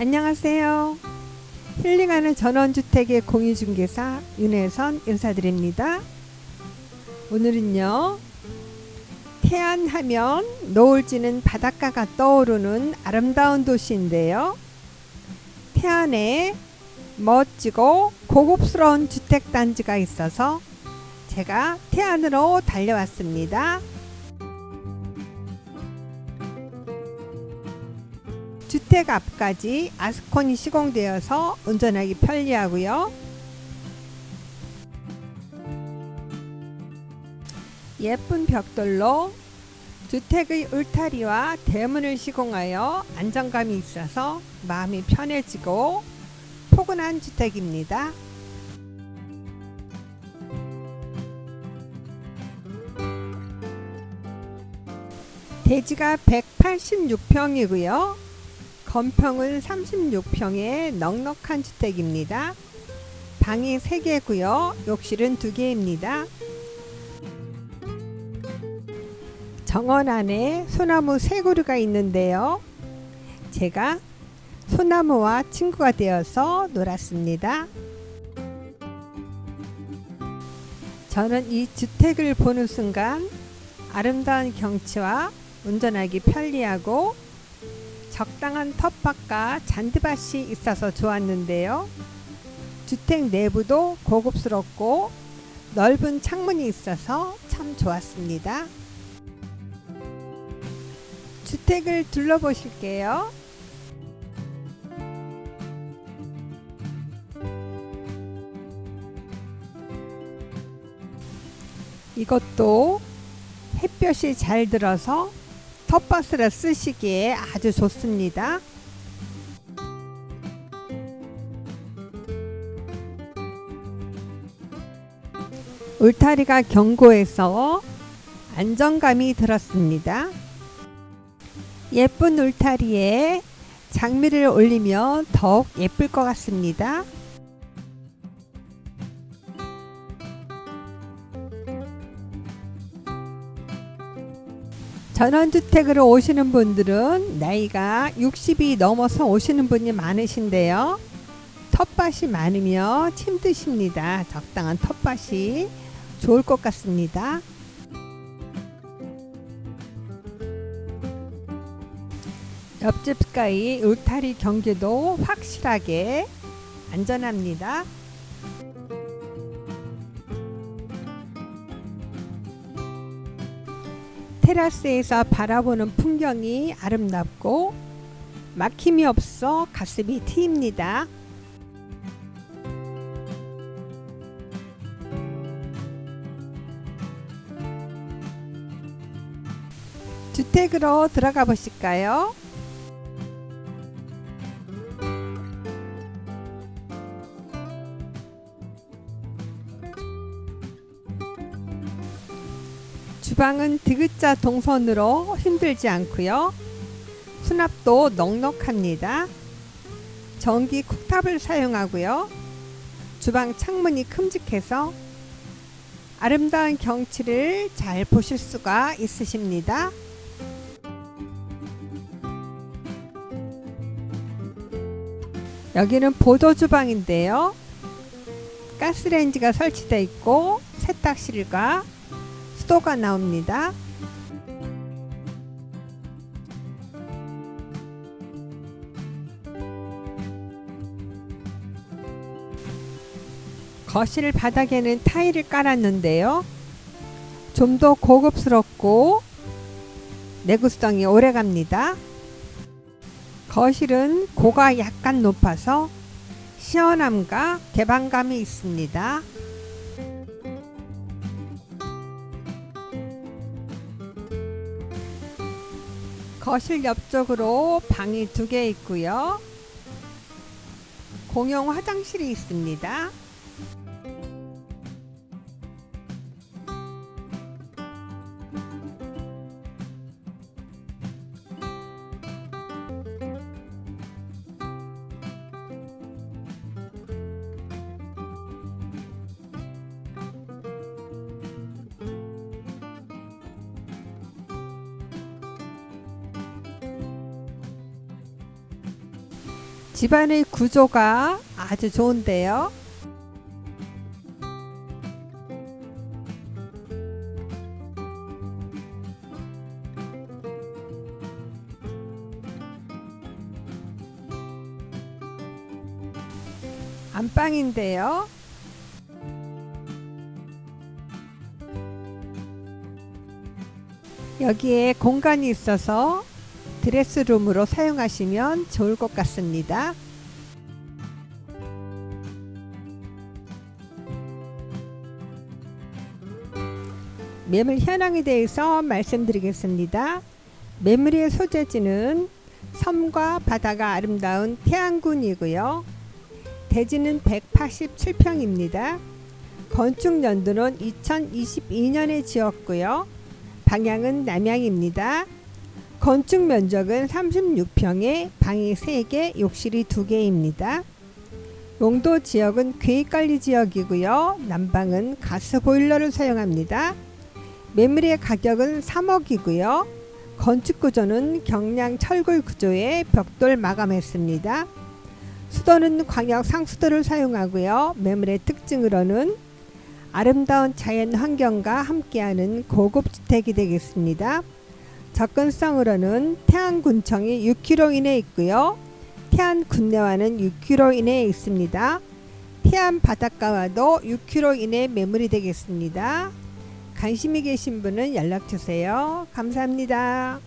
안녕하세요. 힐링하는 전원주택의 공유중개사 윤혜선 인사드립니다. 오늘은요. 태안하면 노을 지는 바닷가가 떠오르는 아름다운 도시인데요. 태안에 멋지고 고급스러운 주택단지가 있어서 제가 태안으로 달려왔습니다. 주택 앞까지 아스콘이 시공되어서 운전하기 편리하고요. 예쁜 벽돌로 주택의 울타리와 대문을 시공하여 안정감이 있어서 마음이 편해지고 포근한 주택입니다. 대지가 186평이고요. 건평은 36평의 넉넉한 주택입니다. 방이 3개고요. 욕실은 2개입니다. 정원 안에 소나무 세 그루가 있는데요. 제가 소나무와 친구가 되어서 놀았습니다. 저는 이 주택을 보는 순간 아름다운 경치와 운전하기 편리하고 적당한 텃밭과 잔디밭이 있어서 좋았는데요. 주택 내부도 고급스럽고 넓은 창문이 있어서 참 좋았습니다. 주택을 둘러보실게요. 이것도 햇볕이 잘 들어서 텃밭을 쓰시기에 아주 좋습니다. 울타리가 견고해서 안정감이 들었습니다. 예쁜 울타리에 장미를 올리면 더욱 예쁠 것 같습니다. 전원주택으로 오시는 분들은 나이가 60이 넘어서 오시는 분이 많으신데요. 텃밭이 많으며 힘드십니다. 적당한 텃밭이 좋을 것 같습니다. 옆집 가의 울타리 경계도 확실하게 안전합니다. 테라스에서 바라보는 풍경이 아름답고 막힘이 없어 가슴이 트입니다. 주택으로 들어가 보실까요? 주방은 디귿자 동선으로 힘들지 않고요. 수납도 넉넉합니다. 전기 쿡탑을 사용하고요. 주방 창문이 큼직해서 아름다운 경치를 잘 보실 수가 있으십니다. 여기는 보조 주방인데요. 가스레인지가 설치되어 있고 세탁실과 수도가 나옵니다. 거실 바닥에는 타일을 깔았는데요. 좀 더 고급스럽고 내구성이 오래 갑니다. 거실은 고가 약간 높아서 시원함과 개방감이 있습니다. 거실 옆쪽으로 방이 두 개 있고요. 공용 화장실이 있습니다. 집안의 구조가 아주 좋은데요. 안방인데요. 여기에 공간이 있어서 드레스룸으로 사용하시면 좋을 것 같습니다. 매물 현황에 대해서 말씀드리겠습니다. 매물의 소재지는 섬과 바다가 아름다운 태안군이고요. 대지는 187평입니다. 건축 연도는 2022년에 지었고요. 방향은 남향입니다. 건축 면적은 36평에 방이 3개, 욕실이 2개입니다. 용도 지역은 계획관리 지역이고요. 난방은 가스 보일러를 사용합니다. 매물의 가격은 3억이고요. 건축 구조는 경량 철골 구조에 벽돌 마감했습니다. 수도는 광역 상수도를 사용하고요. 매물의 특징으로는 아름다운 자연 환경과 함께하는 고급 주택이 되겠습니다. 접근성으로는 태안군청이 6km 이내에 있고요. 태안 군내와는 6km 이내에 있습니다. 태안 바닷가와도 6km 이내 매물이 되겠습니다. 관심이 계신 분은 연락 주세요. 감사합니다.